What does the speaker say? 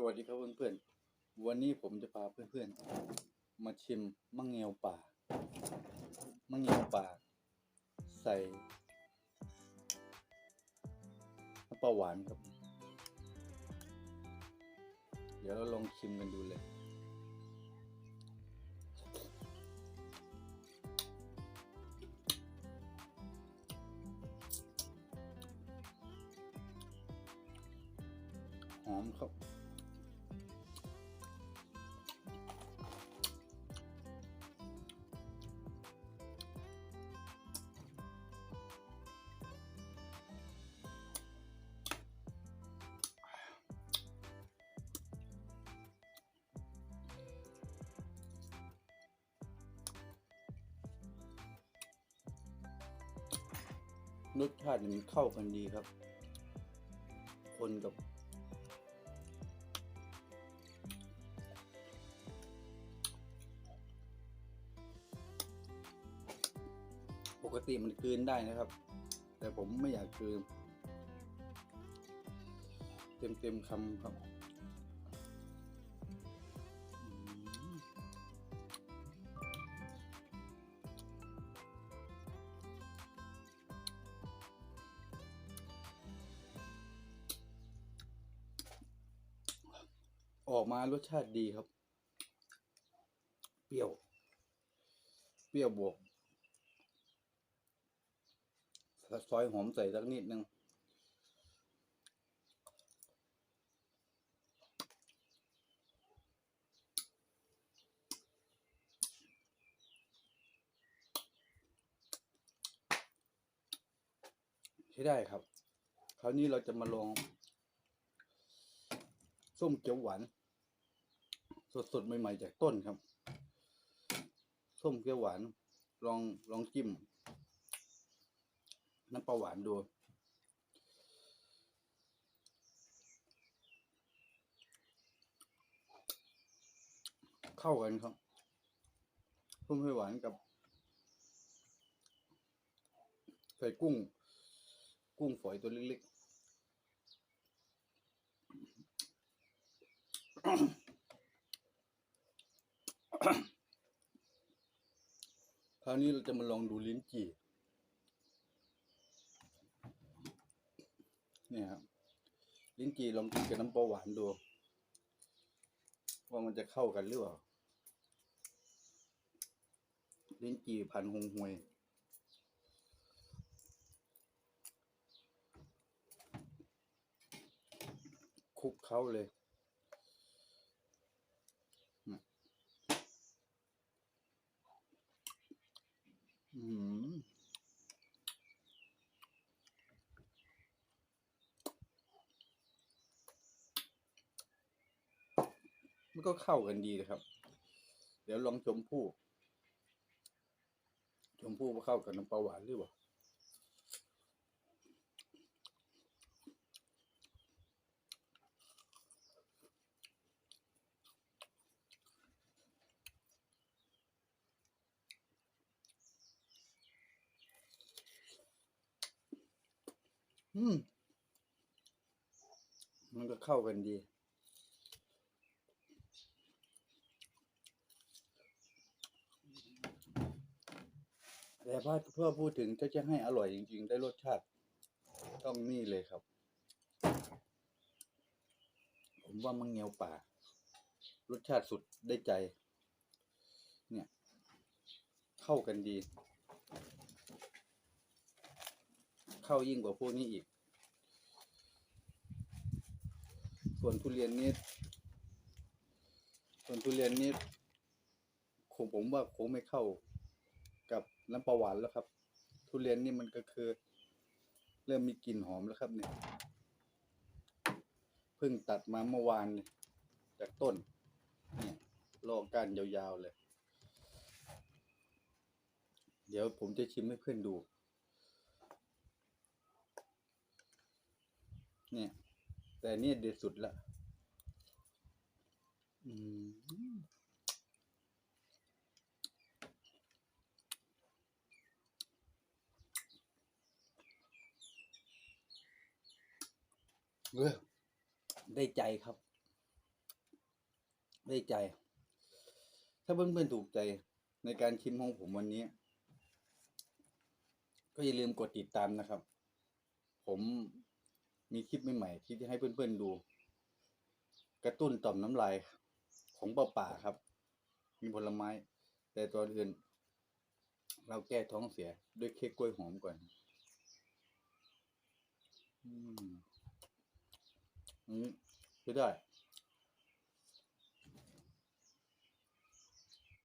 สวัสดีครับเพื่อนๆ วันนี้ผมจะพาเพื่อนๆ มาชิมมะเงียวป่ามะเงียวป่า ใส่น้ำปลาหวานครับ เดี๋ยวเราลองชิมกันดูเลย หอมครับ รสชาติมันเข้ากันดีครับ คนกับ ปกติมันกลืนได้นะครับ แต่ผมไม่อยากกลืนเต็มเต็มๆคำครับ ออกมารสชาติดีครับ เปรี้ยว เปรี้ยวบวกซอยหอมใส่สักนิดนึงใช้ได้ครับ คราวนี้เราจะมาลอง ส้มเขียวหวาน สดๆใหม่ๆจากต้นครับ ส้มเขียวหวาน ลองลองจิ้ม น้ำปลาหวานดูเข้ากันครับส้มเขียวหวานกับใส่กุ้ง กุ้งฝอยตัวเล็กๆ คราวนี้เราจะมาลองดูลิ้นจี่เนี่ยครับลิ้นจี่ลองกินกับน้ำปลาหวานดู ว่ามันจะเข้ากันหรือเปล่า ลิ้นจี่พันหงหวยคุกเขาเลยน่ะอืมมัน ก็เข้ากันดีนะครับ เดี๋ยวลองชมพู่ ชมพู่ว่าเข้ากับน้ำปลาหวานหรือเปล่าอืม มันก็เข้ากันดี แต่พอเพื่อพูดถึงถ้าจะให้อร่อยจริง ๆ ได้รสชาติ ต้องนี่เลยครับ ผมว่ามังเงียวป่า รสชาติสุดได้ใจ เนี่ย เข้ากันดี เข้ายิ่งกว่าพวกนี้อีก ส่วนทุเรียนนี้ส่วนทุเรียนนี้คงผมว่าคงไม่เข้า น้ำปลาหวานแล้วครับ ทุเรียนนี่มันก็คือ เริ่มมีกลิ่นหอมแล้วครับเนี่ยเพิ่งตัดมาเมื่อวานเนี่ยจากต้นเนี่ยรอก้านยาวๆเลย เดี๋ยวผมจะชิมให้เพื่อนดู เนี่ย แต่เนี่ยเด็ดสุดละ อืม เออได้ใจครับ ได้ใจ ถ้าเพื่อนๆถูกใจในการชิมของผมวันนี้ ก็อย่าลืมกดติดตามนะครับ ผมมีคลิปใหม่ๆที่จะให้เพื่อนๆดู กระตุ้นต่อมน้ำลายของป่าป่าครับ มีผลไม้ แต่ตัวอื่น เราแก้ท้องเสียด้วยเค้กกล้วยหอมก่อน อืม อืมใช้ได้